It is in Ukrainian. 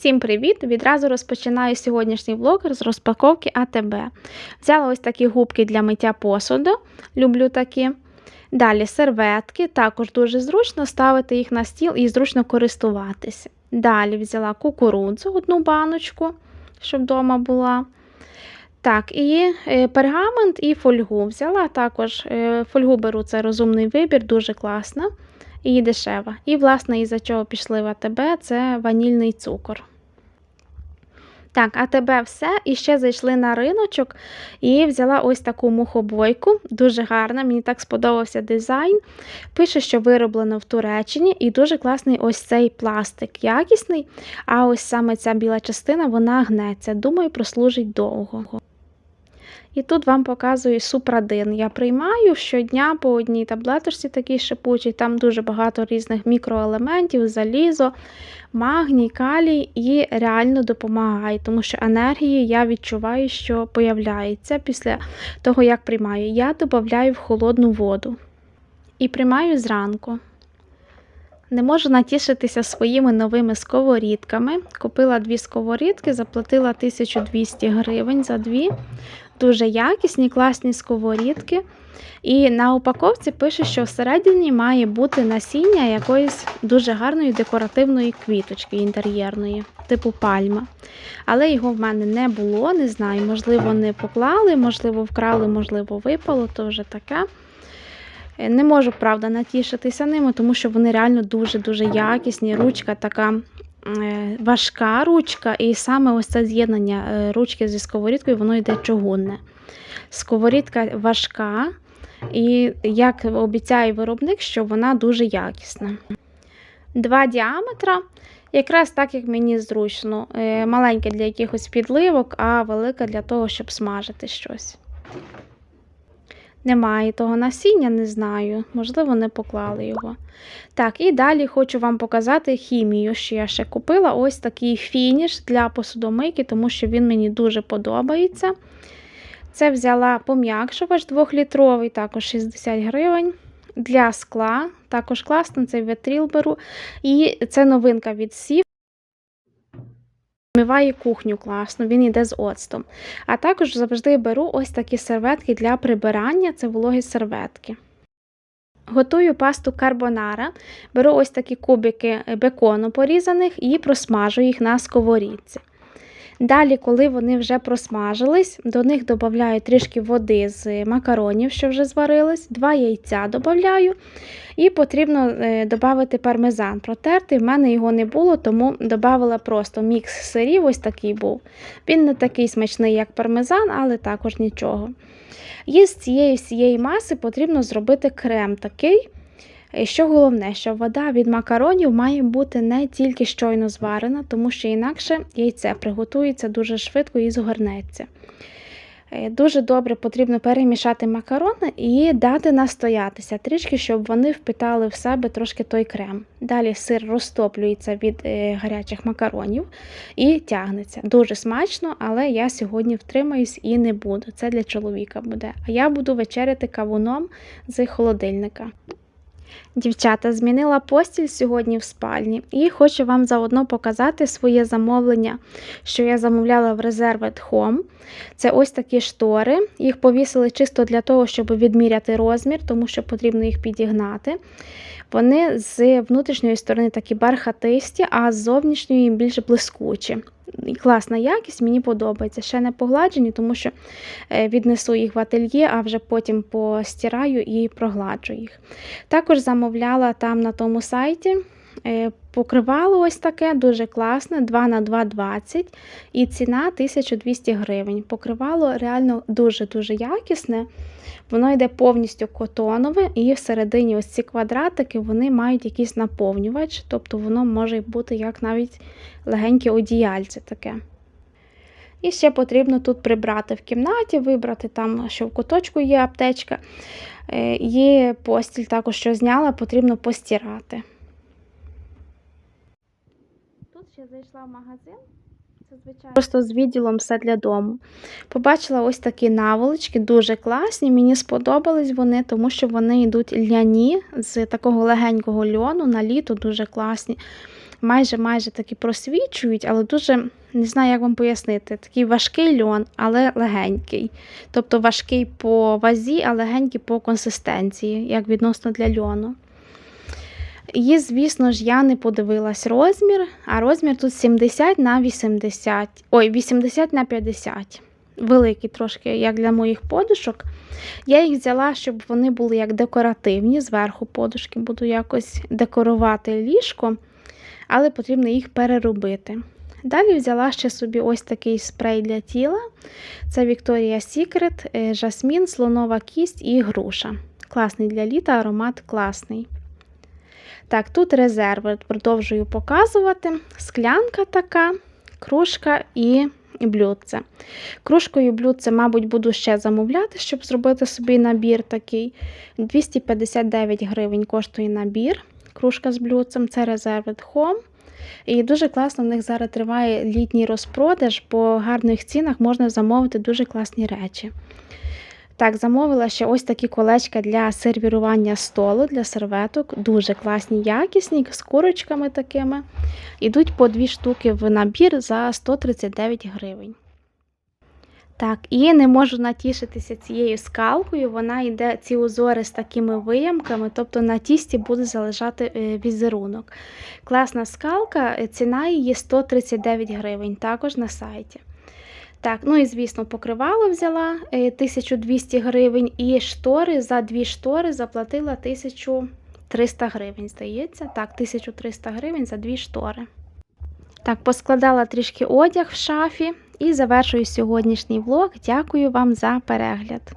Всім привіт! Відразу розпочинаю сьогоднішній влог з розпаковки АТБ. Взяла ось такі губки для миття посуду. Люблю такі. Далі серветки, також дуже зручно ставити їх на стіл і зручно користуватися. Далі взяла кукурудзу, одну баночку, щоб вдома була. Так, і е, пергамент і фольгу взяла. Також е, фольгу беру це розумний вибір, дуже класна і дешева. І, власне, із-за чого пішли в АТБ, це ванільний цукор. Так, а тебе все. І ще зайшли на риночок і взяла ось таку мухобойку. Дуже гарна, мені так сподобався дизайн. Пише, що вироблено в Туреччині, і дуже класний ось цей пластик, якісний. А ось саме ця біла частина вона гнеться. Думаю, прослужить довго. І тут вам показую супрадин. Я приймаю щодня по одній таблеточці такій шипучій, там дуже багато різних мікроелементів, залізо, магній, калій і реально допомагає, тому що енергії я відчуваю, що появляється після того, як приймаю. Я додаю в холодну воду і приймаю зранку. Не можу натішитися своїми новими сковорідками. Купила дві сковорідки, заплатила 1200 гривень за дві. Дуже якісні, класні сковорідки. І на упаковці пише, що всередині має бути насіння якоїсь дуже гарної декоративної квіточки інтер'єрної, типу пальма. Але його в мене не було, не знаю, можливо, не поклали, можливо, вкрали, можливо, випало, то вже таке. Не можу, правда, натішитися ними, тому що вони реально дуже-дуже якісні. Ручка така е, важка ручка, і саме ось це з'єднання е, ручки зі сковорідкою, воно йде чугунне. Сковорідка важка, і як обіцяє виробник, що вона дуже якісна. Два діаметра, якраз так, як мені зручно. Е, маленьке для якихось підливок, а велика для того, щоб смажити щось. Немає того насіння, не знаю, можливо, не поклали його. Так, і далі хочу вам показати хімію, що я ще купила ось такий фініш для посудомийки, тому що він мені дуже подобається. Це взяла пом'якшувач 2-літровий, також 60 гривень. Для скла, також класно, цей витріл беру. І це новинка від Сів. Вмиває кухню класно, він йде з оцтом. А також завжди беру ось такі серветки для прибирання це вологі серветки. Готую пасту карбонара, беру ось такі кубики бекону порізаних і просмажу їх на сковорідці. Далі, коли вони вже просмажились, до них додаю трішки води з макаронів, що вже зварились, два яйця додаю. І потрібно е, додати пармезан. Протертий, в мене його не було, тому додала просто мікс сирів, ось такий був. Він не такий смачний, як пармезан, але також нічого. І з цієї всієї маси потрібно зробити крем такий. І що головне, що вода від макаронів має бути не тільки щойно зварена, тому що інакше яйце приготується дуже швидко і згорнеться. Е, дуже добре потрібно перемішати макарони і дати настоятися трішки, щоб вони впитали в себе трошки той крем. Далі сир розтоплюється від е, гарячих макаронів і тягнеться. Дуже смачно, але я сьогодні втримаюсь і не буду. Це для чоловіка буде. А я буду вечеряти кавуном з холодильника. Дівчата, змінила постіль сьогодні в спальні і хочу вам заодно показати своє замовлення, що я замовляла в Reserved Home. Це ось такі штори. Їх повісили чисто для того, щоб відміряти розмір, тому що потрібно їх підігнати. Вони з внутрішньої сторони такі бархатисті, а з зовнішньої більш блискучі класна якість, мені подобається. Ще не погладжені, тому що е, віднесу їх в ательє, а вже потім постираю і прогладжу їх. Також замовляла там на тому сайті. Е, покривало ось таке, дуже класне, 2 на 2,20 і ціна 1200 гривень. Покривало реально дуже-дуже якісне. Воно йде повністю котонове, і всередині ось ці квадратики вони мають якийсь наповнювач, тобто воно може бути як навіть легеньке одіяльце таке. І ще потрібно тут прибрати в кімнаті, вибрати там, що в куточку є аптечка. Е, є постіль також, що зняла, потрібно постирати. Тут ще зайшла в магазин. Це, звичайно, просто з відділом все для дому. Побачила ось такі наволочки, дуже класні. Мені сподобались вони, тому що вони йдуть ляні з такого легенького льону на літо, дуже класні. майже майже такі просвічують, але дуже не знаю, як вам пояснити. Такий важкий льон, але легенький. Тобто важкий по вазі, а легенький по консистенції, як відносно для льону. І, звісно ж, я не подивилась розмір, а розмір тут 70 на 80. Ой, 80 на 50. Великий трошки, як для моїх подушок. Я їх взяла, щоб вони були як декоративні. Зверху подушки буду якось декорувати ліжко, але потрібно їх переробити. Далі взяла ще собі ось такий спрей для тіла. Це Victoria's Secret, е, жасмін, слонова кість і груша. Класний для літа, аромат класний. Так, тут резерви продовжую показувати. Склянка така, кружка і блюдце. Кружкою блюдце, мабуть, буду ще замовляти, щоб зробити собі набір такий. 259 гривень коштує набір. Кружка з блюдцем це Reserved Home. І дуже класно в них зараз триває літній розпродаж, по гарних цінах можна замовити дуже класні речі. Так, замовила ще ось такі колечка для сервірування столу, для серветок. Дуже класні, якісні, з курочками такими. Ідуть по дві штуки в набір за 139 гривень. Так, і не можу натішитися цією скалкою. Вона йде ці узори з такими виямками, тобто на тісті буде залежати е, візерунок. Класна скалка, е, ціна її 139 гривень, також на сайті. Так, ну і звісно, покривало взяла е, 1200 гривень, і штори за дві штори заплатила 1300 гривень, здається. Так, 1300 гривень за дві штори. Так, поскладала трішки одяг в шафі і завершую сьогоднішній влог. Дякую вам за перегляд.